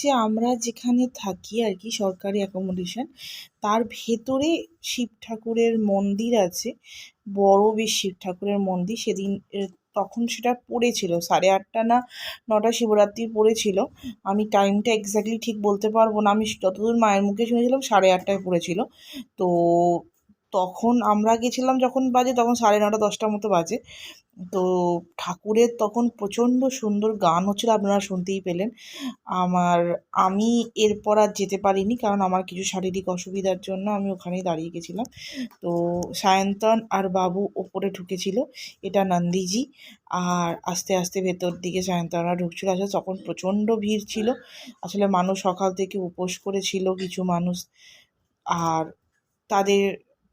হচ্ছে আমরা যেখানে থাকি আর কি সরকারি অ্যাকোমোডেশন তার ভেতরে শিব ঠাকুরের মন্দির আছে। বড় বেশ শিব ঠাকুরের মন্দির। সেদিন তখন সেটা পড়েছিল, সাড়ে আটটা না নটা শিবরাত্রি পড়েছিল। আমি টাইমটা এক্স্যাক্টলি ঠিক বলতে পারব না। আমি যতদূর মায়ের মুখে শুনেছিলাম সাড়ে আটটায় পড়েছিল। তো তখন আমরা গেছিলাম যখন বাজে, তখন সাড়ে নটা, দশটার মতো বাজে। তো ঠাকুরের তখন প্রচণ্ড সুন্দর গান হচ্ছিল, আপনারা শুনতেই পেলেন। আমার, আমি এরপর আর যেতে পারিনি কারণ আমার কিছু শারীরিক অসুবিধার জন্য আমি ওখানেই দাঁড়িয়ে গেছিলাম। তো সায়ন্তন আর বাবু ওপরে ঢুকেছিল, এটা নন্দীজি। আর আস্তে আস্তে ভেতর দিকে সায়ন্তনরা ঢুকছিল, আসলে তখন প্রচণ্ড ভিড় ছিল। আসলে মানুষ সকাল থেকে উপোস করেছিল কিছু মানুষ। আর তাদের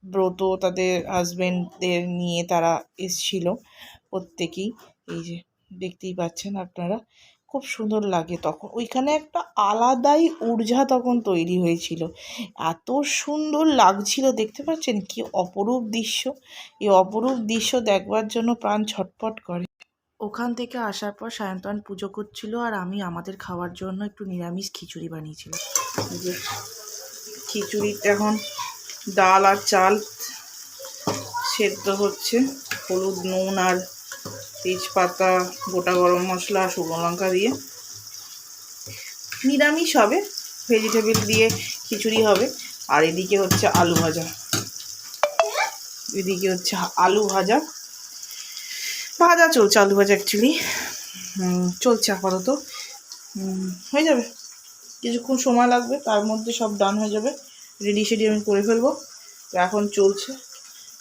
ব্রত, তাদের হাজবেন্ডদের নিয়ে তারা এসছিল। প্রত্যেকেই, এই যে দেখতেই পাচ্ছেন আপনারা, খুব সুন্দর লাগে তখন। ওইখানে একটা আলাদাই ঊর্জা তখন তৈরি হয়েছিল। এত সুন্দর লাগছিল দেখতে পাচ্ছেন কি অপরূপ দৃশ্য। এই অপরূপ দৃশ্য দেখবার জন্য প্রাণ ছটফট করে। ওখান থেকে আসার পর সায়ন্তন পুজো করছিল আর আমি আমাদের খাওয়ার জন্য একটু নিরামিষ খিচুড়ি বানিয়েছিলাম। যে খিচুড়িতে এখন ডাল আর চাল সেদ্ধ হচ্ছে, হলুদ, নুন আর তেজপাতা, গোটা গরম মশলা, শুকনো লঙ্কা দিয়ে। নিরামিষ হবে ভেজিটেবিল দিয়ে খিচুড়ি হবে। আর এদিকে হচ্ছে আলু ভাজা। এদিকে হচ্ছে আলু ভাজা। ভাজা চলছে, আলু ভাজা অ্যাকচুয়ালি চলছে আপাতত। হয়ে যাবে। কিছুক্ষণ সময় লাগবে, তার মধ্যে সব ডান হয়ে যাবে। রেডি সেডি আমি করে ফেলব। এখন চলছে।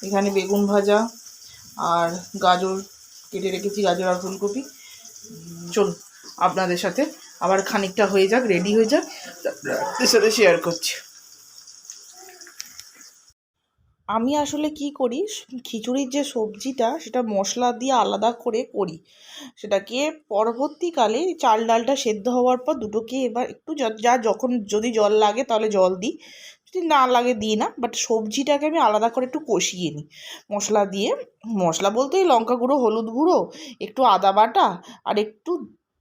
এখানে বেগুন ভাজা আর গাজর কেটে রেখেছি গাজর আর ফুলকপি। চলুন, আপনাদের সাথে আবার খানিকটা হয়ে যাক রেডি হয়ে যাক আপনাদের সাথে শেয়ার করছি। আমি আসলে কি করি, খিচুড়ির যে সবজিটা, সেটা মশলা দিয়ে আলাদা করে করি। সেটাকে পরবর্তীকালে চাল ডালটা সেদ্ধ হওয়ার পর দুটোকে এবার একটু যা যখন যদি জল লাগে তাহলে জল দিই। যদি না লাগে দিই না বাট সবজিটাকে আমি আলাদা করে একটু কষিয়ে নিই। মশলা দিয়ে, মশলা বলতে লঙ্কা গুঁড়ো, হলুদ গুঁড়ো, একটু আদা বাটা আর একটু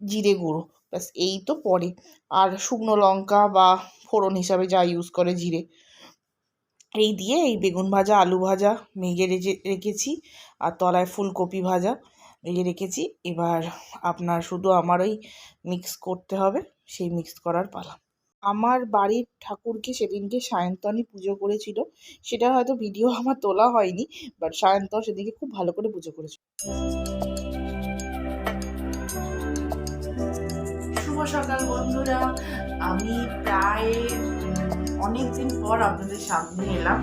জিরে গুঁড়ো, ব্যাস এই তো পড়ে আর শুকনো লঙ্কা বা ফোড়ন হিসাবে যা ইউজ করে জিরে। এই দিয়ে এই বেগুন ভাজা, আলু ভাজা মেঘে রেখে রেখেছি আর তলায় ফুলকপি ভাজা এই রেখেছি। এবার আপনার শুধু আমার ওই মিক্স করতে হবে, সেই মিক্স করার পালা। আমার বাড়ির ঠাকুরকে সেদিনকে সায়ন্তনী পুজো করেছিল। সেটা হয়তো ভিডিও আমার তোলা হয়নি বাট সায়ন্তন সেদিনকে খুব ভালো করে পুজো করেছিল। শুভ সকাল বন্ধুরা। আমি প্রায় অনেকদিন পর আপনাদের সামনে এলাম।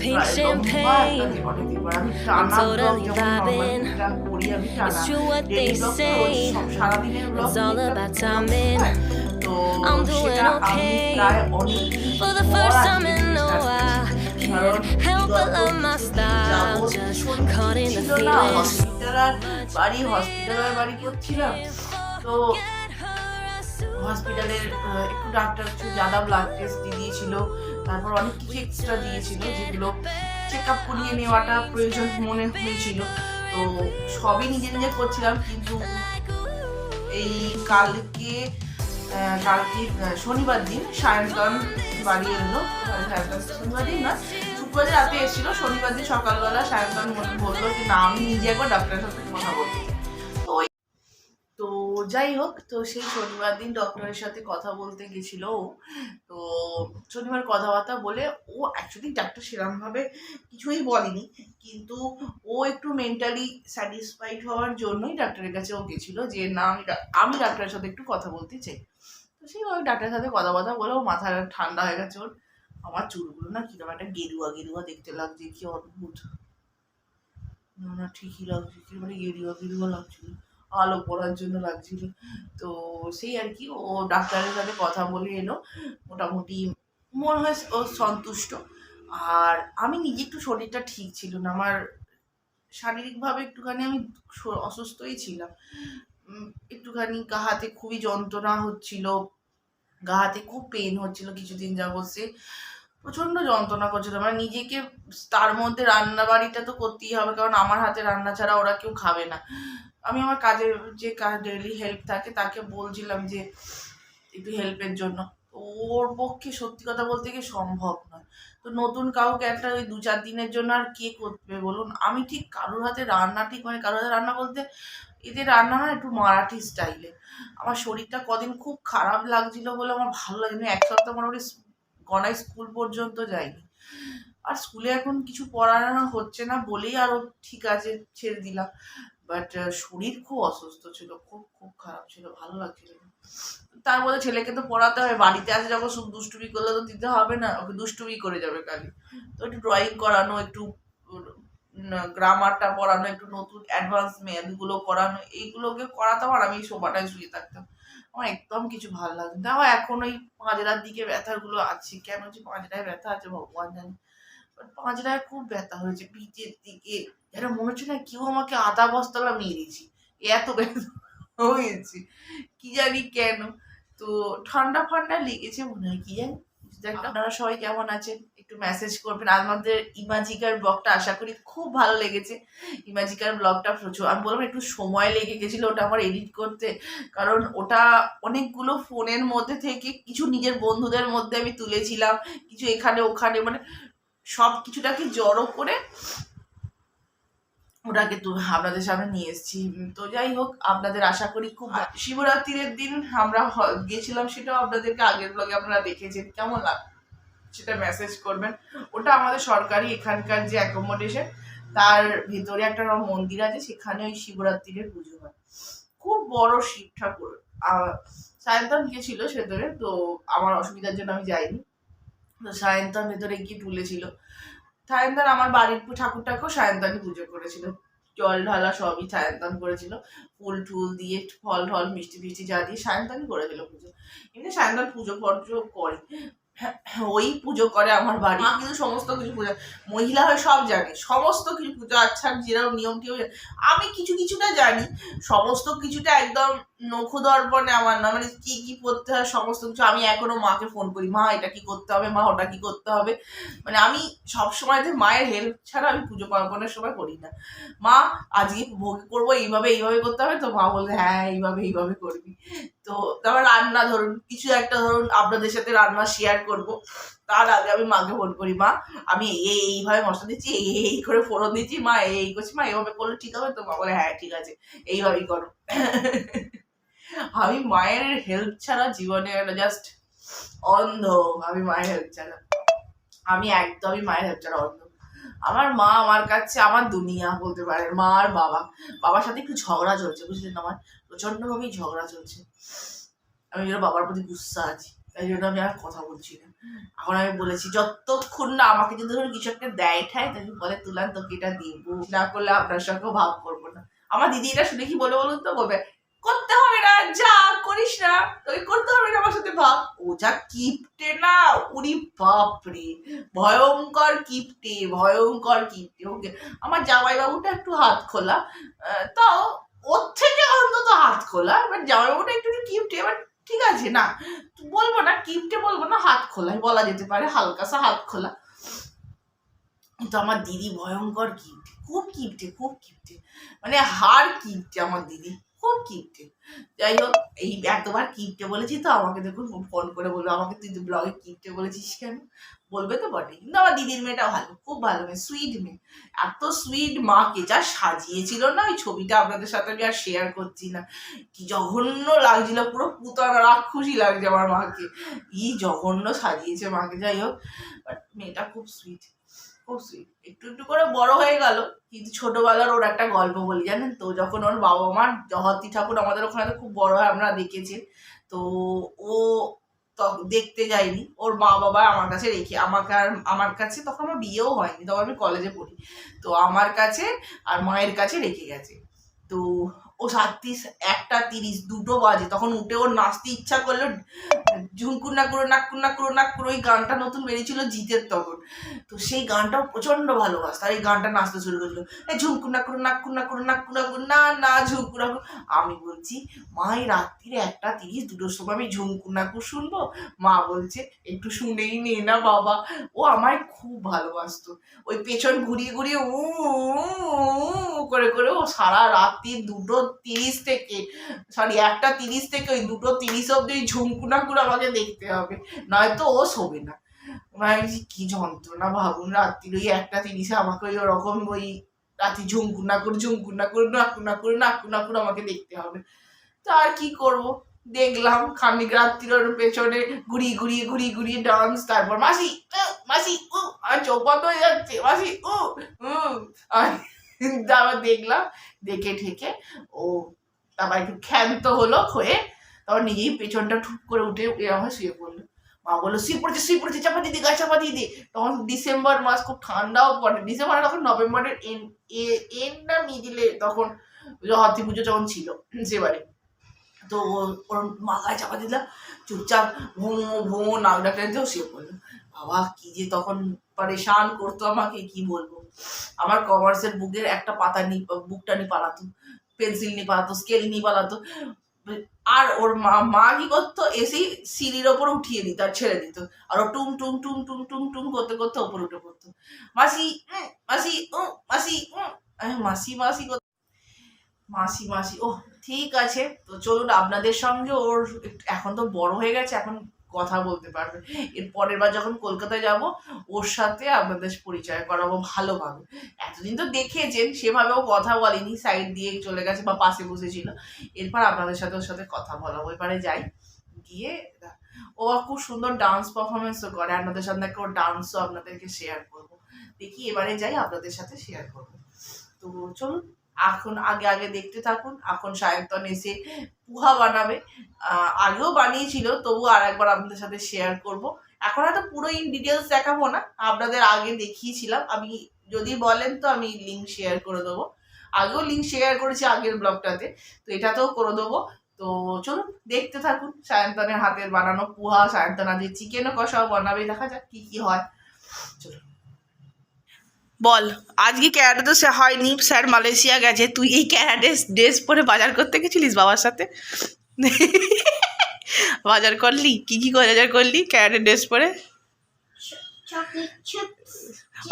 Pink প্রায় champagne. দশ বার, অনেকদিন পর। আমি টানা I'm vlog totally যেমন normal vibing. যেটা করি আমি টানা It's true what daily they vlog তো say. রোজ সব সারাদিনের vlog It's all নিয়ে about একটা timing. হয়। তো I'm doing সেটা আমি okay. প্রায় অনেকদিন For the পর first আজকে time in জিনিসটা a while, কারণ can't help but বিগত love my style. যাবৎ Just শরীর caught in the ছিল না, feelings. হসপিটাল আর বাড়ি হসপিটাল আর বাড়ি করছিলাম তো হসপিটালের আহ, একটু ডাক্তার একটু জাদা ব্লাড টেস্ট দিয়ে দিয়েছিল তারপর অনেক কিছু এক্সট্রা দিয়েছিল যেগুলো চেক আপ করিয়ে নেওয়াটা প্রয়োজন মনে হয়েছিল। তো সবই নিজে নিজে করছিলাম, কিন্তু এই কালকে কালকে শনিবার দিন সায়ন্তন বাড়ি এলো। শনিবার দিন না, শুক্রবার রাতে এসেছিল। শনিবার দিন সকালবেলা সায়ন্তন বলল যে, না, আমি নিজে একবার ডাক্তারের সাথে কথা তো যাই হোক তো সেই শনিবার দিন ডক্টরের সাথে কথা বলতে গেছিল ও। তো শনিবার কথাবার্তা বলে ও অ্যাকচুয়ালি ডাক্তার সেরকমভাবে কিছুই বলেনি, কিন্তু ও একটু মেন্টালি স্যাটিসফাইড হওয়ার জন্যই ডাক্তারের কাছে ও গেছিল যে, না, আমি আমি ডাক্তারের সাথে একটু কথা বলতে চাই। তো সেই ওই ডাক্তারের সাথে কথা কথা বলে ও মাথা ঠান্ডা হয়ে গেছে ওর। আমার চুলগুলো না কীরকম একটা গেরুয়া গেরুয়া দেখতে লাগছে, কি অদ্ভুত। না না, ঠিকই লাগছে কি মানে গেরুয়া গেরুয়া লাগছিল আলো পড়ার জন্য লাগছিল। তো সেই আর কি, ও ডাক্তারের সাথে কথা বলে এলো। মোটামুটি মনে হয় ও সন্তুষ্ট। আর আমি নিজে একটু শরীরটা ঠিক ছিল না। আমার শারীরিকভাবে একটুখানি আমি অসুস্থই ছিলাম। একটুখানি গা হাতে খুবই যন্ত্রণা হচ্ছিল। গা হাতে খুব পেন হচ্ছিল কিছুদিন যাবত সে। প্রচণ্ড যন্ত্রণা করছিল। মানে নিজেকে তার মধ্যে রান্না বাড়িটা তো করতেই হবে, কারণ আমার হাতে রান্না ছাড়া ওরা কেউ খাবে না। আমি আমার কাজের যে ডেইলি হেল্প থাকে তাকে বলছিলাম যে একটু হেল্পের জন্য। ওর পক্ষে সত্যি কথা বলতে গিয়ে সম্ভব নয়। তো নতুন কাউকে একটা ওই দু চার দিনের জন্য আর কে করবে বলুন? আমি ঠিক কারোর হাতে রান্না ঠিক মানে কারোর হাতে রান্না বলতে এদের রান্না না একটু মারাঠি স্টাইলে আমার শরীরটা কদিন খুব খারাপ লাগছিল বলে আমার ভালো লাগেনি। এক সপ্তাহ মোটামুটি গনায় স্কুল পর্যন্ত যাইনি আর স্কুলে এখন কিছু পড়ানো হচ্ছে না বলেই আরও ঠিক আছে ছেড়ে দিলাম। বাট শরীর খুব অসুস্থ ছিল, খুব খুব খারাপ ছিল, ভালো লাগছিল মধ্যে ছেলেকে তো পড়াতে হবে, বাড়িতে আসে যখন শুধু দুষ্টুমি করলে তো দিতে হবে না, ওকে দুষ্টুমি করে যাবে কালি তো একটু ড্রয়িং করানো, একটু গ্রামারটা পড়ানো, একটু নতুন অ্যাডভান্স ম্যাথগুলো করানো এইগুলোকে করাতাম আর আমি সোফাটায় শুয়ে থাকতাম। আমার একদম কিছু ভালো লাগতো আমার এখন ওই পাঁজরার দিকে ব্যথাগুলো আছে। কেন যে পাঁজরায় ব্যথা আছে, ভগবান জানে। পাঁজরায় খুব ব্যথা হয়েছে পিঠের দিকে। যেন মনে হচ্ছে না কেউ আমাকে আধা বস্তলা মেরেছি। এত ব্যথা হয়েছে। কি জানি কেন? তো ঠান্ডা ফান্ডা লেগেছে মনে হয় কি জানি? আপনারা সবাই কেমন আছেন? একটু মেসেজ করবেন। আমাদের ইমাজিকার ব্লগটা আশা করি খুব ভালো লেগেছে। ইমাজিকার ব্লগটা প্রচুর আমি বললাম একটু সময় লেগে গেছিল ওটা আমার এডিট করতে। কারণ ওটা অনেকগুলো ফোনের মধ্যে থেকে কিছু নিজের বন্ধুদের মধ্যে আমি তুলেছিলাম। কিছু এখানে ওখানে মানে সব কিছুটাকে জড়ো করে ওটাকে তো আপনাদের সামনে নিয়ে এসেছি। তো যাই হোক আপনাদের আশা করি খুব শিবরাত্রির দিন আমরা গেছিলাম সেটাও আপনাদেরকে আগের ব্লগে আপনারা দেখেছেন। কেমন লাগ সেটা মেসেজ করবেন। ওটা আমাদের সরকারি এখানকার যে অ্যাকোমোডেশন তার ভিতরে একটা মন্দির আছে সেখানে ওই শিবরাত্রির পুজো হয়। খুব বড় শিব ঠাকুর। আহ, সায়ন্তন গিয়েছিল ভেতরে তো আমার অসুবিধার জন্য আমি যাইনি। তো সায়ন্তন ভেতরে গিয়ে তুলেছিল। সায়ন্তন আমার বাড়ির ঠাকুরটাকেও সায়ন্তনই পুজো করেছিল। জল ঢালা সবই সায়ন্তন করেছিল। ফুল টুল দিয়ে ফল ঢল, মিষ্টি ফিষ্টি যা দিয়ে সায়ন্তনই করেছিল পুজো। এমনি সায়ন্তন পুজো পর্জো করে। ওই পুজো করে আমার বাড়ি। মা কিন্তু সমস্ত কিছু পুজো মহিলা হয়ে সব জানে। সমস্ত কিছু পুজো আচ্ছা যেরকম নিয়ম জানে। আমি কিছু কিছুটা জানি। সমস্ত কিছুটা একদম নখু দর্পণে আমার না মানে কি কি করতে হয়, সমস্ত কিছু আমি এখনও মাকে ফোন করি, মা, এটা কি করতে হবে? মা, ওটা কি করতে হবে? মানে আমি সব সময় যে মায়ের হেল্প ছাড়া আমি পুজো পার্বণের সময় করি না। মা, আজকে ভোগ করব, এইভাবে এইভাবে করতে হবে? তো মা বলবে হ্যাঁ এইভাবে এইভাবে করবি। তো তারপর রান্না ধরুন, কিছু একটা ধরুন, আপনাদের সাথে রান্না শেয়ার করব। তার আগে আমি মাকে ফোন করি, মা, আমি এই এইভাবে মশলা দিচ্ছি, এই এই করে ফোড়ন দিচ্ছি, মা এই করছি, মা, এইভাবে করলে ঠিক হবে? তো মা বলে হ্যাঁ ঠিক আছে, এইভাবেই করো। আমি মায়ের হেল্প ছাড়া জীবনে জাস্ট অন্ধ, আমি মায়ের হেল্প ছাড়া। আমি একদমই মায়ের হেল্প ছাড়া অন্ধ। আমার মা আমার কাছে, আমার দুনিয়া বলতে পারেন, মা আর বাবা। বাবার সাথে একটু ঝগড়া চলছে, বুঝলেন আমার? প্রচন্ডভাবেই ঝগড়া চলছে। আমি যেন বাবার প্রতি গুসা আছি, তাই জন্য আমি আর কথা বলছি না। এখন আমি বলেছি, যতক্ষণ না আমাকে যদি ধরুন কিছু একটা দেয় ঠায় তাই বলে তুলান তোকে এটা দিব। না করলে আপনার সঙ্গেও ভাব করব না। আমার দিদি এটা শুনে কি বলে বলুন তো? বলবে করতে হবে না, যা করিস না তোকে করতে হবে না আমার সাথে ভাব ও যা কিপটে না, উরি বাপরে। ভয়ঙ্কর কিপটে ভয়ঙ্কর কিপটে। ওকে, আমার জামাইবাবুটা একটু হাত খোলা। তাও ওর থেকে অন্তত হাত খোলা। এবার জামাইবাবুটা একটু একটু কিপটে, এবার ঠিক আছে, না, বলব না, কিপটে বলব না, হাত খোলাই বলা যেতে পারে, হালকাসা হাত খোলা। কিন্তু আমার দিদি ভয়ঙ্কর কিপটে, খুব কিপটে খুব কিপটে। মানে হার কিপটে আমার দিদি। খুব কিপটে যাই হোক, এই এতবার কিপটে বলেছি তো, আমাকে দেখুন ফোন করে বলবে, আমাকে তুই ব্লগে কিপটে বলেছিস কেন? বলবে তো বটে। কিন্তু আমার দিদির মেয়েটা ভালো, খুব ভালো মেয়ে সুইট মেয়ে। এত সুইট মাকে যা সাজিয়েছিল না, ওই ছবিটা আপনাদের সাথে আমি আর শেয়ার করছি না। কি জঘন্য লাগছিল, পুরো পুতানা রাক্ষসী লাগছে আমার মাকে। কি জঘন্য সাজিয়েছে মাকে, যাই হোক। বাট মেয়েটা খুব সুইট একটু একটু করে বড় হয়ে গেল, কিন্তু ছোটবেলার ওর একটা গল্প বলি, জানেন তো? যখন ওর বাবা মার জহরতি ঠাকুর আমাদের ওখানে খুব বড় হয়, আমরা দেখেছি। তো ও দেখতে যায়নি। ওর মা বাবা আমার কাছে রেখে, আমাকে আর আমার কাছে তখন আমার বিয়েও হয়নি, তখন আমি কলেজে পড়ি। তো আমার কাছে আর মায়ের কাছে রেখে গেছে। তো ও সাতত্রিশ একটা তিরিশ, দুটো বাজে। তখন উঠে ওর নাচতে ইচ্ছা করল ঝুনকুর না করো নাক না করো নাক করো ওই গানটা নতুন বেরিয়েছিল জিতের তখন। তো সেই গানটাও প্রচণ্ড ভালোবাসত, আর এই গানটা নাচতে শুরু করল। এই ঝুমকু না করো নাক না করো নাক না করো না না ঝুমকু না আমি বলছি, মা, এই রাত্রিরে একটা তিরিশ, দুটোর সময় আমি ঝুমকু নাকু শুনব? মা বলছে, একটু শুনেই নে না বাবা। ও আমায় খুব ভালোবাসতো। ওই পেছন ঘুরিয়ে ঘুরিয়ে উ, করে করে ও সারা রাত্রি দুটো তিরিশ থেকে সরি একটা তিরিশ থেকে ওই দুটো তিরিশ অব্দি ওই ঝুমকুনাকুর আমাকে দেখতে হবে, নয়তো ও শোবে না। আমি কি যন্ত্রণা ভাবুন রাত্রির ওই একটা তিরিশে আমাকে ওই ওরকম ওই রাত্রি ঝুমকুনাকুর ঝুমকুনাকুর নাকুনাকুর নাকুনাকুর আমাকে দেখতে হবে। তো আর কি করব? দেখলাম খানিক রাত্রির পেছনে ঘুরিয়ে ঘুরিয়ে ঘুরিয়ে ঘুরিয়ে ডান্স তারপর মাসি মাসি ও আর বন্ধ হয়ে যাচ্ছে, মাসি ও আর তারপর দেখলাম, দেখে ঠেকে ও তারপর একটু ক্ষান্ত হলো হয়ে তারপর নিজেই পেছনটা ঠুক করে উঠে এরকম শুয়ে পড়ল। মা বলল, শুয়ে পড়েছে শুয়ে পড়েছে চাপা দিয়ে দে গায়ে চাপা দিয়ে দে তখন ডিসেম্বর মাস খুব ঠান্ডাও পড়ে। ডিসেম্বর তখন নভেম্বরের এন না মিডিলে তখন হতি পুজো যখন ছিল সেবারে তো ওর মা গায়ে চাপা দিলাম চুপচাপ ভোঁ ভোঁ নাক দিতেও শুয়ে পড়ল। বাবা, কি যে তখন পরেশান করতো আমাকে, কি বলব? আমার কমার্সের বুকের একটা পাতা নি, বুকটা নিয়ে পালাতো পেন্সিল নিয়ে পালাতো স্কেল নিয়ে পালাতো। আর ওর মা মা কি করতো? এসেই সিঁড়ির ওপর উঠিয়ে দিত আর ছেড়ে দিত। আর ও টুম টুম টুম টুম টুম টুম করতে করতে ওপর উঠে পড়তো। মাসি মাসি মাসি। মাসি মাসি মাসি মাসি ও ঠিক আছে। তো চলুন আপনাদের সঙ্গে ওর এখন তো বড় হয়ে গেছে, এখন কথা বলতে পারবে। এর পরের বার যখন কলকাতায় যাব, ওর সাথে আপনাদের পরিচয় করাবো, ভালোভাবে। এতদিন তো দেখেছেন, সেভাবেও কথা বলেনি সাইড দিয়ে চলে গেছে বা পাশে বসেছিল। এরপর আপনাদের সাথে ওর সাথে কথা বলাবো। এবারে যাই, গিয়ে ও খুব সুন্দর ডান্স পারফরমেন্সও করে। আপনাদের সাথে ওর ডান্সও আপনাদেরকে শেয়ার করব। দেখি এবারে যাই, আপনাদের সাথে শেয়ার করব। তো চলুন এখন আগে আগে দেখতে থাকুন। এখন সায়ন্তন এসে পুহা বানাবে। আগেও বানিয়েছিল, তবু আর একবার আপনাদের সাথে শেয়ার করব। এখন হয়তো পুরো ইন ডিটেলস দেখাবো না, আপনাদের আগে দেখিয়েছিলাম। আমি, যদি বলেন তো আমি লিঙ্ক শেয়ার করে দেবো। আগেও লিঙ্ক শেয়ার করেছি আগের ব্লগটাতে তো এটাতেও করে দেবো। তো চলুন, দেখতে থাকুন। সায়ন্তনের হাতের বানানো পুহা, সায়ন্তন আজকে চিকেনও কষাও বানাবে। দেখা যাক কি কি হয়। চলুন। বল আজকে ক্যারাটে তো সে হয়নি স্যার মালয়েশিয়া গেছে। তুই এই ক্যারাটে ড্রেস পরে বাজার করতে গেছিলিস বাবার সাথে? বাজার করলি? কি কি বাজার করলি ক্যারাটে ড্রেস পরে?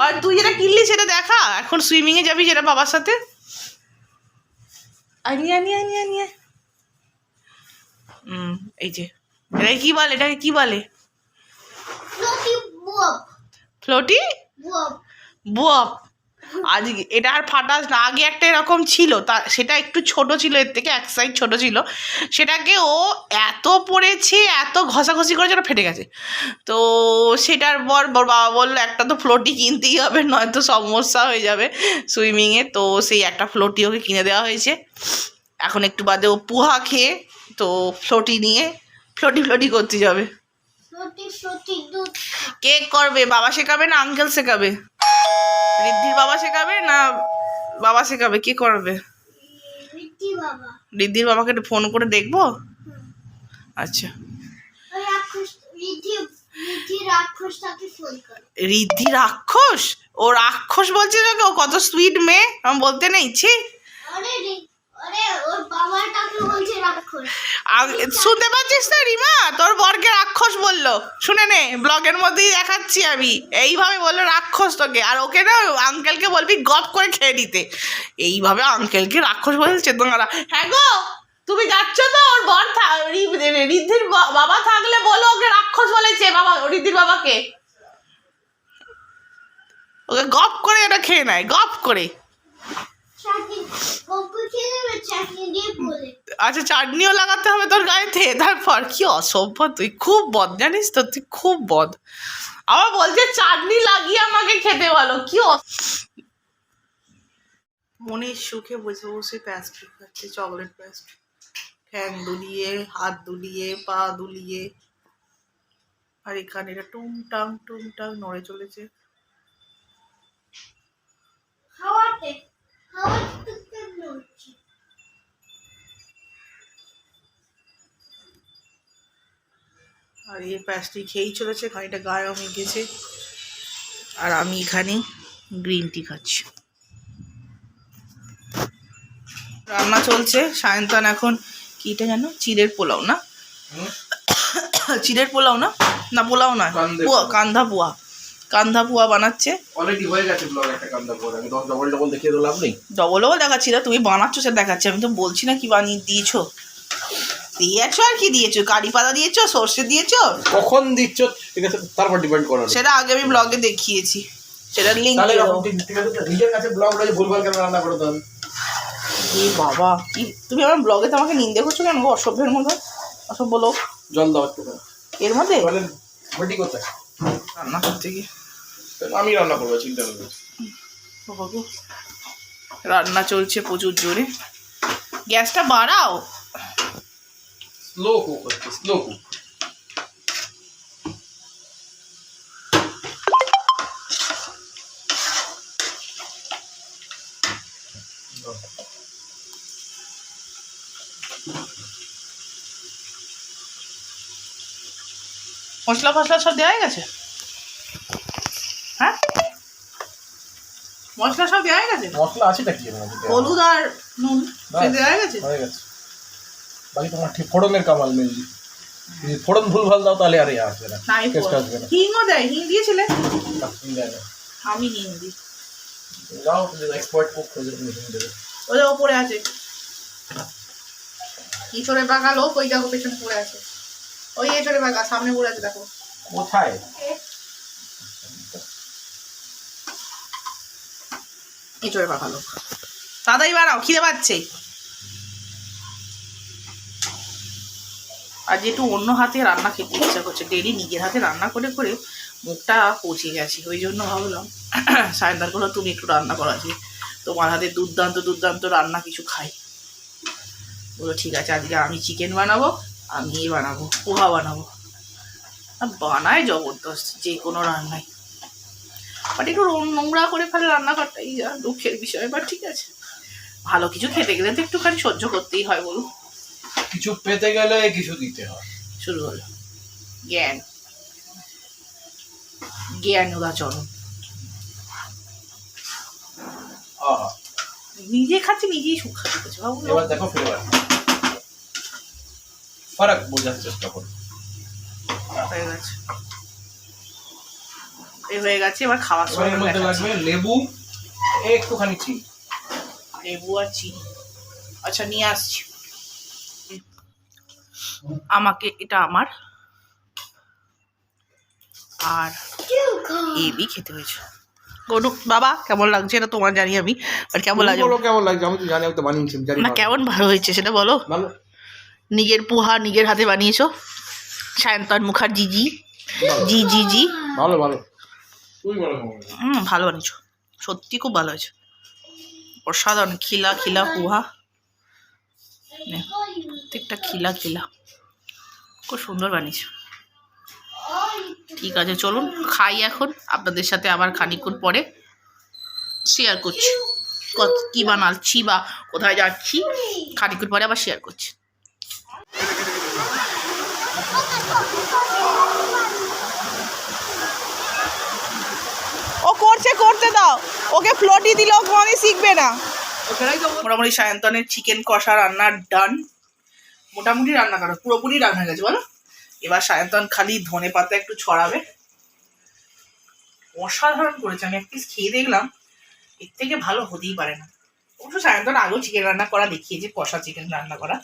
আর তুই যেটা কিনলি সেটা দেখা এখন সুইমিং এ যাবি যেটা বাবার সাথে? আনি আনি আনি আনি। হুম এই যে এটাকে কি বলে এটাকে কি বলে? Bob. ফ্লোটি বুয়াপ আজকে এটা আর ফাটাস না। আগে একটা এরকম ছিল তা সেটা একটু ছোট ছিল এর থেকে এক সাইজ ছোট ছিল। সেটাকে ও এত পড়েছে এত ঘষাঘষি করেছে ওটা ফেটে গেছে। তো সেটার পর বাবা বলল একটা তো ফ্লোটি কিনতেই হবে নয়তো সমস্যা হয়ে যাবে সুইমিংয়ে তো সেই একটা ফ্লোটি ওকে কিনে দেওয়া হয়েছে। এখন একটু বাদে ও পুহা খেয়ে তো ফ্লোটি নিয়ে ফ্লোটি ফ্লোটি করতে যাবে। কে করবে বাবা শেখাবে না আঙ্কেল শেখাবে? রিদ্ধির বাবা শেখাবে না বাবা শেখাবে? কি করবে? রিদ্ধি রিদ্ধির বাবাকে একটু ফোন করে দেখব? আচ্ছা। রিদ্ধি রাক্ষস? ও রাক্ষস বলছে ও কত সুইট মেয়ে? আমি বলতে নেই? ছি। শুনতে পাচ্ছিস তো রিমা? তোর বরকে রাক্ষস বলল। শুনে নে ব্লগের মধ্যেই দেখাচ্ছি আমি। এইভাবে বলল রাক্ষস তোকে। আর ওকে না আঙ্কেলকে বলবি গপ করে খেয়ে নিতে এইভাবে আঙ্কেলকে রাক্ষস বলছে তোমরা হ্যাঁ গো তুমি যাচ্ছ তো? ওর বর রিদ্ধির বাবা থাকলে বলো ওকে রাক্ষস বলেছে বাবা রিদ্ধির বাবাকে। ওকে গপ করে এটা খেয়ে নেয় গপ করে চাটনি গপ্প খেয়ে দেবে চাটনি দিয়ে বলে আচ্ছা চাটনিও লাগাতে হবে তোর গায়েতে তারপর। কি অসভ্য তুই খুব বদ জানিস তো তুই খুব বদ। আবার বলছে চাটনি লাগিয়ে আমাকে খেতে বলো। কি মনের সুখে বসে বসে প্যাস্ট্রি খাচ্ছে চকলেট প্যাস্ট্রি ঠ্যাং দুলিয়ে হাত দুলিয়ে পা দুলিয়ে। আর এখানে এটা টুংটাং টুংটাং নড়ে চলেছে। হচ্ছে আর এই প্যাস্ট্রি খেয়েই চলেছে খানিকটা গায়েও মেখেছে আর আমি এখানে গ্রিন টি খাচ্ছি। রান্না চলছে সায়ন্তন এখন কিটা জানো? চিড়ের পোলাও না? চিড়ের পোলাও না? না পোলাও না পোয়া কান্ধা পোয়া। কান্ধা পুয়া বানাচ্ছে। অলরেডি হয়ে গেছে ব্লগ একটা কান্দা পর আমি দশ ডবল ডবল দেখিয়ে লাভ নেই। ডবল ডবল দেখাচ্ছি না তুমি বানাচ্ছো সেটা দেখাচ্ছি। আমি তো বলছি না কি বানিয়ে দিয়েছ। দিয়েছ আর কি দিয়েছ? কারি পাতা দিয়েছ সর্ষে দিয়েছ? কখন দিচ্ছ? ঠিক আছে তারপর ডিপেন্ড করার সেটা আগে আমি ব্লগে দেখিয়েছি। সেটার লিঙ্ক তাহলে ঠিক আছে নিজের কাছে ব্লগ রয়েছে ভুলভাল কেন রান্না করে তো? এ বাবা কি তুমি আমার ব্লগে তো আমাকে নিন্দে করছ কেন অসভ্যের মতো। অসভ্য লোক। জল দাও এর মধ্যে? রান্না করতে গিয়ে। আমি রান্না করব চিন্তা করব বাবা রান্না চলছে প্রচুর জোরে। গ্যাসটা বাড়াও। স্লো কুক হচ্ছে স্লো কুক মশলা ফসলা সব দেওয়া হয়ে গেছে? মশলা সব দেওয়া হয়ে গেছে? মশলা আছে নাকি হলুদ আর নুন দেওয়া হয়ে গেছে? হয়ে গেছে। বাকি তোমার ঠিক ফোড়নের কামাল মেনলি যদি ফোড়ন ভুলভাল দাও তাহলে আর এ আসবে না। টেস্ট আসবে না। হিংও দেয় হিং দিয়েছিলে। আমি হিং দিই। যাও তুমি এক্সপার্ট কুক যাবে তুমি হিং দেবে। যে ওপরে আছে। ইঁচড়ে পাকা লোক ওই দেখো পেছনে পড়ে আছে। ওই এঁচড়ে পাকা সামনে পড়ে আছে দেখো। কোথায়? এঁচড়ে পাকা লোক তাড়াতাড়ি বাড়াও, খিদে পাচ্ছে। আর যেহেতু অন্য হাতে রান্না খেতে ইচ্ছা করছে ডেলি নিজের হাতে রান্না করে করে মুখটা পচে গেছে, ওই জন্য ভাবলাম, সায়ন্দার করে তুমি একটু রান্না করা যে তোমার হাতে দুর্দান্ত দুর্দান্ত রান্না কিছু খাই। বলো, ঠিক আছে, আজকে আমি চিকেন বানাবো, আমি এ বানাবো, পোহা বানাবো। বানায় জবরদস্ত, যে কোনো রান্নায় বাট একটু নোংরা করে ফেলে রান্নাঘরটাই যা দুঃখের বিষয় বাট ঠিক আছে। ভালো কিছু খেতে গেলে তো একটুখানি সহ্য করতেই হয় বলুন। কিছু পেতে গেলে কিছু দিতে হয়। শুরু হলো। জ্ঞান। জ্ঞান উদাচরণ। নিজে খাচ্ছে নিজেই সুখ খাচ্ছে বাবু। এবার দেখো ফ্লেভার ফারাক বোঝার চেষ্টা করো। হয়ে গেছে। এই হয়ে গেছে এবার খাওয়ার সময়। লাগবে লেবু একটুখানি চিনি। লেবু আর চিনি। আচ্ছা নিয়ে আসছি। আমাকে এটা আমার। আর এবি খেতে হয়েছে। গনু বাবা কেমন লাগছে এটা তোমার জানি আমি আর কেমন লাগছে বলো কেমন লাগছে? আমি তো জানি আমি তো বানিয়েছি জানি না কেমন ভালো হয়েছে সেটা বলো। ভালো। নিজের পোহা নিজের হাতে বানিয়েছো। সায়ন্তন মুখার্জি জি। জি জি জি। ভালো ভালো তুই বলো কেমন লাগছে? হুম, ভালো বানিয়েছো। সত্যি খুব ভালো হয়েছে। অসাধারণ খিলা খিলা পোহা। প্রত্যেকটা খিলা খিলা। খুব সুন্দর বানিয়েছো। ঠিক আছে, চলুন খাই এখন। আপনাদের সাথে আবার খানিক্ষণ পরে শেয়ার করছি। কত- কি বানাচ্ছি বা কোথায় যাচ্ছি খানিক্ষণ পরে আবার শেয়ার করছি ও করছে করতে দাও। ওকে ফ্লোটি দিলেও কোনোদিন শিখবে না। মোটামুটি সায়ন্তনের চিকেন কষা রান্নার ডান মোটামুটি রান্না করা, পুরোপুরি রান্না গেছে, বলো। এবার সায়ন্তন খালি ধনে পাতা একটু ছড়াবে। অসাধারণ করেছে, আমি এক পিস খেয়ে দেখলাম, এর থেকে ভালো হতেই পারে না। অবশ্য সায়ন্তন আগেও চিকেন রান্না করা দেখিয়েছে, কষা চিকেন রান্না করা।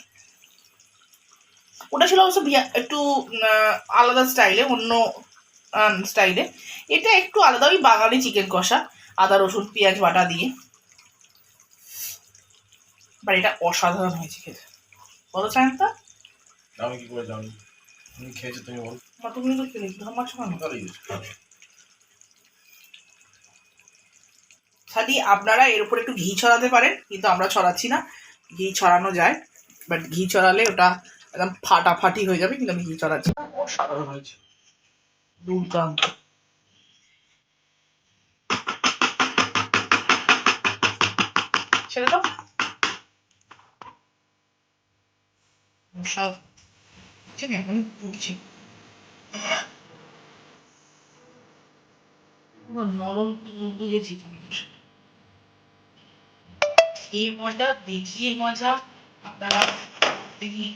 ওটা ছিল অবশ্য একটু আলাদা স্টাইলে অন্য স্টাইলে এটা একটু আলাদা ওই বাঙালি চিকেন কষা। আদা রসুন পেঁয়াজ বাটা দিয়ে। বাট এটা অসাধারণ হয়েছে খেতে। বলো সায়ন্তা আমি কি করে জানি তুমি খেয়েছো তুমি বলো। বা তুমি তো খেলে ভালোই হয়েছে। খালি আপনারা এর উপর একটু ঘি ছড়াতে পারেন কিন্তু আমরা ছড়াচ্ছি না। ঘি ছড়ানো যায় বাট ঘি ছড়ালে ওটা একদম ফাটাফাটি হয়ে যাবে কিন্তু আমি ঘি ছড়াচ্ছি অসাধারণ হয়েছে। দুর্দান্ত। ছেড়ে দাও সব ঠিক বুঝেছি। এই মজা দেখিয়ে মজা। আপনারা দেখি,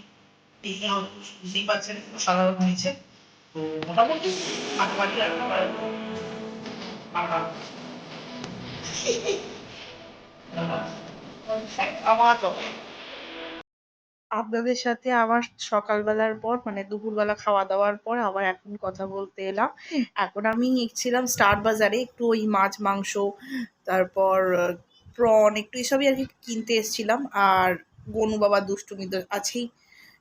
দেখে বুঝতেই পারছেন, সাধারণ হয়েছে। আমার আপনাদের সাথে আবার সকালবেলার পর মানে দুপুরবেলা খাওয়া দাওয়ার পর আবার এখন কথা বলতে এলাম। এখন আমি ছিলাম স্টার বাজারে একটু ওই মাছ, মাংস, তারপর প্রন, একটু এসবই আর কি কিনতে এসেছিলাম। আর গনু বাবা দুষ্টুমি তো আছেই।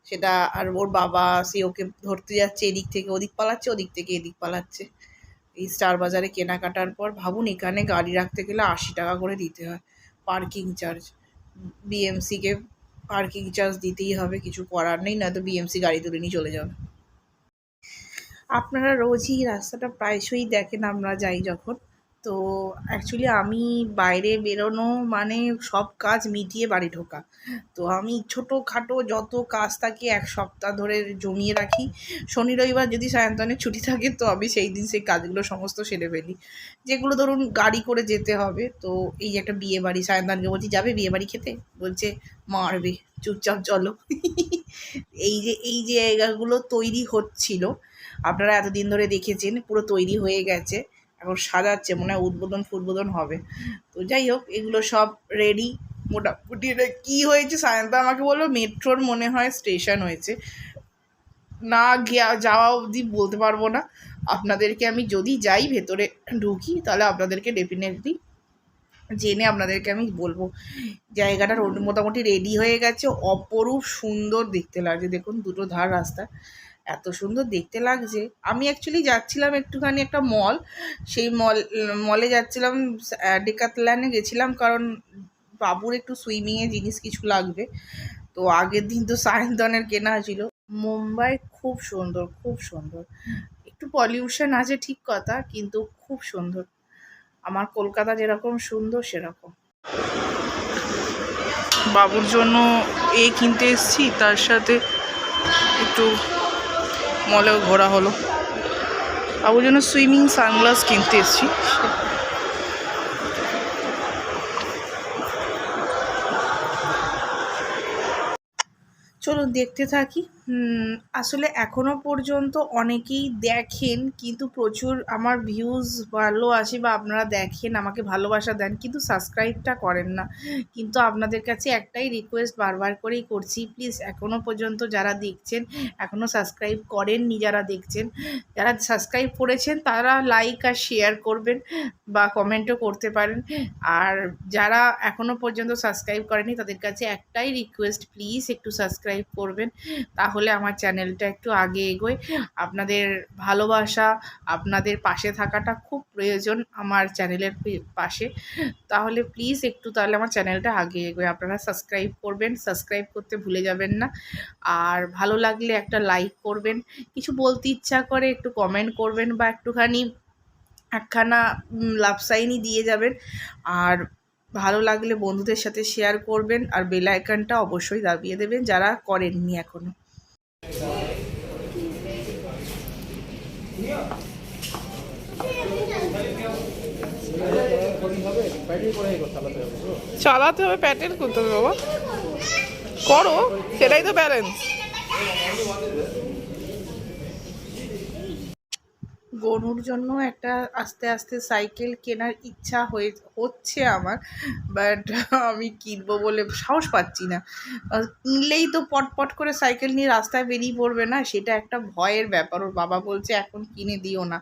সেটা আর ওর বাবা, সে ওকে ধরতে যাচ্ছে, এদিক থেকে ওদিক পালাচ্ছে, ওদিক থেকে এদিক পালাচ্ছে। এই স্টার বাজারে কেনাকাটার পর ভাবুন এখানে গাড়ি রাখতে গেলে আশি টাকা করে দিতে হয়, পার্কিং চার্জ। বিএমসিকে পার্কিং চার্জ দিতেই হবে, কিছু করার নেই, নয়তো বিএমসি গাড়ি তুলে নিয়ে চলে যাবে। আপনারা রোজই রাস্তাটা প্রায়শই দেখেন, আমরা যাই যখন। তো অ্যাকচুয়ালি আমি বাইরে বেরোনো মানে সব কাজ মিটিয়ে বাড়ি ঢোকা। তো আমি ছোটোখাটো যত কাজ থাকে এক সপ্তাহ ধরে জমিয়ে রাখি। শনি, রবিবার যদি সায়ন্তনের ছুটি থাকে তো আমি সেই দিন সেই কাজগুলো সমস্ত সেরে ফেলি। যেগুলো ধরুন গাড়ি করে যেতে হবে, তো এই যে একটা বিয়ে বাড়ি, সায়ন্তনকে বলছি, যাবে বিয়ে বাড়ি খেতে? বলছে, মারবে, চুপচাপ চলো। এই যে, এই জায়গাগুলো তৈরি হচ্ছিল। আপনারা এতদিন ধরে দেখেছেন, পুরো তৈরি হয়ে গেছে। এখন সাজাচ্ছে, মনে হয় উদ্বোধন ফুদ্বোধন হবে। তো যাই হোক, এগুলো সব রেডি মোটামুটি এটা কী হয়েছে সায়ন্ত আমাকে বলল, মেট্রোর মনে হয় স্টেশন হয়েছে। না গিয়া যাওয়া অবধি বলতে পারব না। আপনাদেরকে আমি যদি যাই ভেতরে ঢুকি, তাহলে আপনাদেরকে ডেফিনেটলি জেনে আপনাদেরকে আমি বলব। জায়গাটা মোটামুটি রেডি হয়ে গেছে, অপরূপ সুন্দর দেখতে লাগছে। দেখুন, দুটো ধার রাস্তা। এত সুন্দর দেখতে লাগছে। আমি অ্যাকচুয়ালি যাচ্ছিলাম একটুখানি একটা মল সেই মল মলে যাচ্ছিলাম ডেকাতলানে গেছিলাম কারণ বাবুর একটু সুইমিংয়ে জিনিস কিছু লাগবে। তো আগের দিন তো সায়ন্তনের কেনা ছিল। মুম্বাই খুব সুন্দর খুব সুন্দর। একটু পলিউশন আছে ঠিক কথা, কিন্তু খুব সুন্দর। আমার কলকাতা যেরকম সুন্দর, সেরকম। বাবুর জন্য এ কিনতে এসেছি, তার সাথে একটু মলেও ঘোরা হলো। বাবুর জন্য সুইমিং সানগ্লাস কিনতে এসছি। চলুন দেখতে থাকি। আসলে এখনও পর্যন্ত অনেকেই দেখেন, কিন্তু প্রচুর আমার ভিউজ ভালো আসে বা আপনারা দেখেন, আমাকে ভালোবাসা দেন, কিন্তু সাবস্ক্রাইবটা করেন না। কিন্তু আপনাদের কাছে একটাই রিকোয়েস্ট বারবার করেই করছি প্লিজ এখনও পর্যন্ত যারা দেখছেন, এখনও সাবস্ক্রাইব করেননি যারা দেখছেন, যারা সাবস্ক্রাইব করেছেন, তারা লাইক আর শেয়ার করবেন বা কমেন্টও করতে পারেন। আর যারা এখনও পর্যন্ত সাবস্ক্রাইব করেনি তাদের কাছে একটাই রিকোয়েস্ট প্লিজ একটু সাবস্ক্রাইব করবেন। তাহলে আমার চ্যানেলটা একটু আগে এগোয় আপনাদের ভালোবাসা, আপনাদের পাশে থাকাটা খুব প্রয়োজন আমার চ্যানেলের পাশে। তাহলে প্লিজ একটু তাহলে আমার চ্যানেলটা আগে এগোয় আপনারা সাবস্ক্রাইব করবেন, সাবস্ক্রাইব করতে ভুলে যাবেন না। আর ভালো লাগলে একটা লাইক করবেন, কিছু বলতে ইচ্ছা করে একটু কমেন্ট করবেন বা একটুখানি, একখানা লাভ সাইনই দিয়ে যাবেন। আর ভালো লাগলে বন্ধুদের সাথে শেয়ার করবেন আর বেল আইকনটা অবশ্যই দাবিয়ে দেবেন যারা করেননি এখনও। চালাতে হবে প্যাটেল করতে হবে বাবা। করো সেটাই তো ব্যালেন্স গনুর জন্য একটা আস্তে আস্তে সাইকেল কেনার ইচ্ছা হয়ে, হচ্ছে আমার বাট আমি কিনবো বলে সাহস পাচ্ছি না। কিনলেই তো পটপট করে সাইকেল নিয়ে রাস্তায় বেরিয়ে পড়বে না, সেটা একটা ভয়ের ব্যাপার। ওর বাবা বলছে, এখন কিনে দিও না।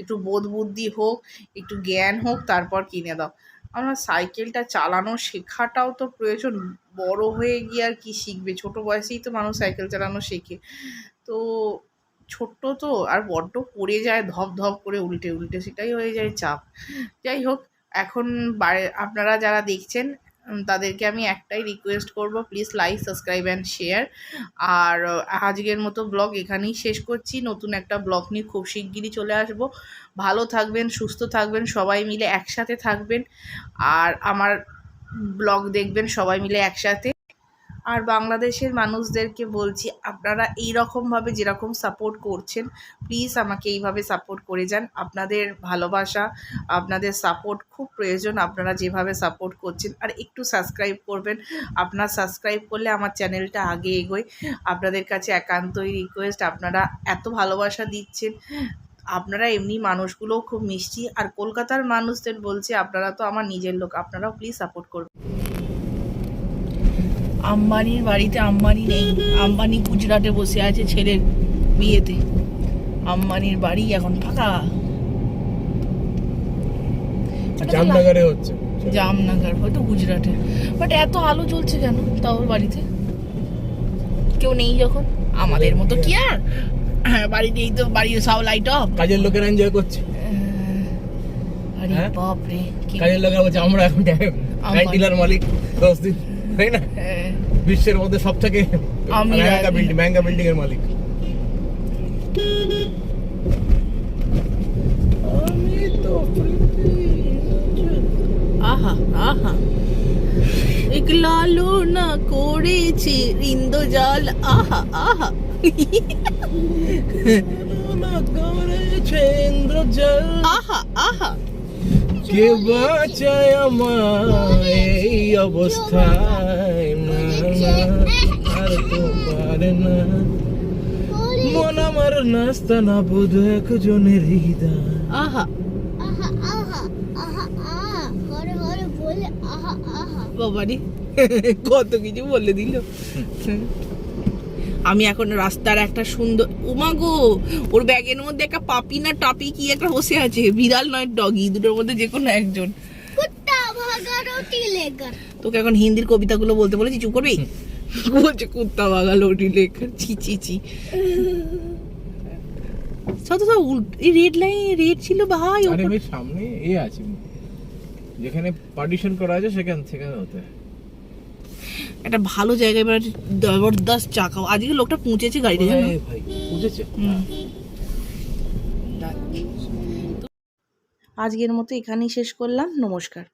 একটু বোধ বুদ্ধি হোক, একটু জ্ঞান হোক, তারপর কিনে দাও। আমার সাইকেলটা চালানো শেখাটাও তো প্রয়োজন। বড় হয়ে গিয়ে আর কি শিখবে? ছোট বয়সেই তো মানুষ সাইকেল চালানো শেখে। তো ছোট্ট তো, আর বড্ড পড়ে যায়, ধপ ধপ করে উল্টে উল্টে, সেটাই হয়ে যায় চাপ। যাই হোক, এখন আপনারা যারা দেখছেন তাদেরকে আমি একটাই রিকোয়েস্ট করব please like subscribe and share আর আজকের মতো ব্লগ এখানেই শেষ করছি। নতুন একটা ব্লগ নিয়ে খুব শিগগিরই চলে আসব। ভালো থাকবেন, সুস্থ থাকবেন, সবাই মিলে একসাথে থাকবেন। আর আমার ব্লগ দেখবেন সবাই মিলে একসাথে। আর বাংলাদেশের মানুষদেরকে বলছি, আপনারা এই রকমভাবে যেরকম সাপোর্ট করছেন প্লিজ আমাকে এইভাবে সাপোর্ট করে যান। আপনাদের ভালোবাসা, আপনাদের সাপোর্ট খুব প্রয়োজন, আপনারা যেভাবে সাপোর্ট করছেন। আর একটু সাবস্ক্রাইব করবেন। আপনার সাবস্ক্রাইব করলে আমার চ্যানেলটা আগে এগোয়। আপনাদের কাছে একান্তই রিকোয়েস্ট আপনারা এত ভালোবাসা দিচ্ছেন। আপনারা এমনি মানুষগুলোও খুব মিষ্টি। আর কলকাতার মানুষদের বলছে, আপনারা তো আমার নিজের লোক, আপনারাও প্লিজ সাপোর্ট করবেন। আম্বানির বাড়িতে আম্বানি নেই। আম্বানি গুজরাটে বসে আছে ছেলের বিয়েতে। আম্বানির বাড়ি এখন ফাঁকা। জামনগরে হচ্ছে। জামনগর হয়তো গুজরাটে। বাট এত আলো জ্বলছে কেন তাও বাড়িতে? কেউ নেই যখন? আমাদের মতো কি আর? হ্যাঁ বাড়িতেই তো বাড়ির সব লাইট অফ কাজের লোকেরা এনজয় করছে। আরে হ্যাঁ? বাপ রে কাজের লোকেরা বলছে আমরা এখন আম্বানি। ডিলার মালিক দশ দিন। তাই না? হ্যাঁ, বিশ্বের মধ্যে সব থেকে আমি মেহেঙ্গা বিল্ডিং মেহেঙ্গা বিল্ডিং এর মালিক। আমি তো আহা আহা। লালো না করেছে ইন্দ্রজাল। আহা আহা। আহা আহা। কে বাঁচায় আমায় এই অবস্থায়। আর তো পারে না। মন আমার নাস্তা না বোধ একজনের হৃদয়। আহা। আহা আহা আহা আহা হরে হরে বলে আহা আহা। বাবারে কত কিছু বলে দিল। আমি এখন রাস্তার একটা সুন্দর উমা গো ওর ব্যাগের মধ্যে একটা পাপি না টাপি কি একটা বসে আছে? বিড়াল নয় ডগি দুটোর মধ্যে যে কোনো একজন। তোকে এখন হিন্দির কবিতাগুলো বলতে বলেছি চুপ করবি? বলছে কুত্তা বাগা লোটি লেখা ছি ছি ছি। সত তো উল্ট এই রেড লাইন রেড ছিল ভাই আরে সামনে এ আছে। যেখানে পার্টিশন করা আছে সেখানে সেখানে হতে হয়। একটা ভালো জায়গায় এবার জবরদস্ত চা খাও আজকে লোকটা পৌঁছেছে গাড়িতে জানো? ভাই বুঝেছে হুম। আজকের মতো এখানেই শেষ করলাম। নমস্কার।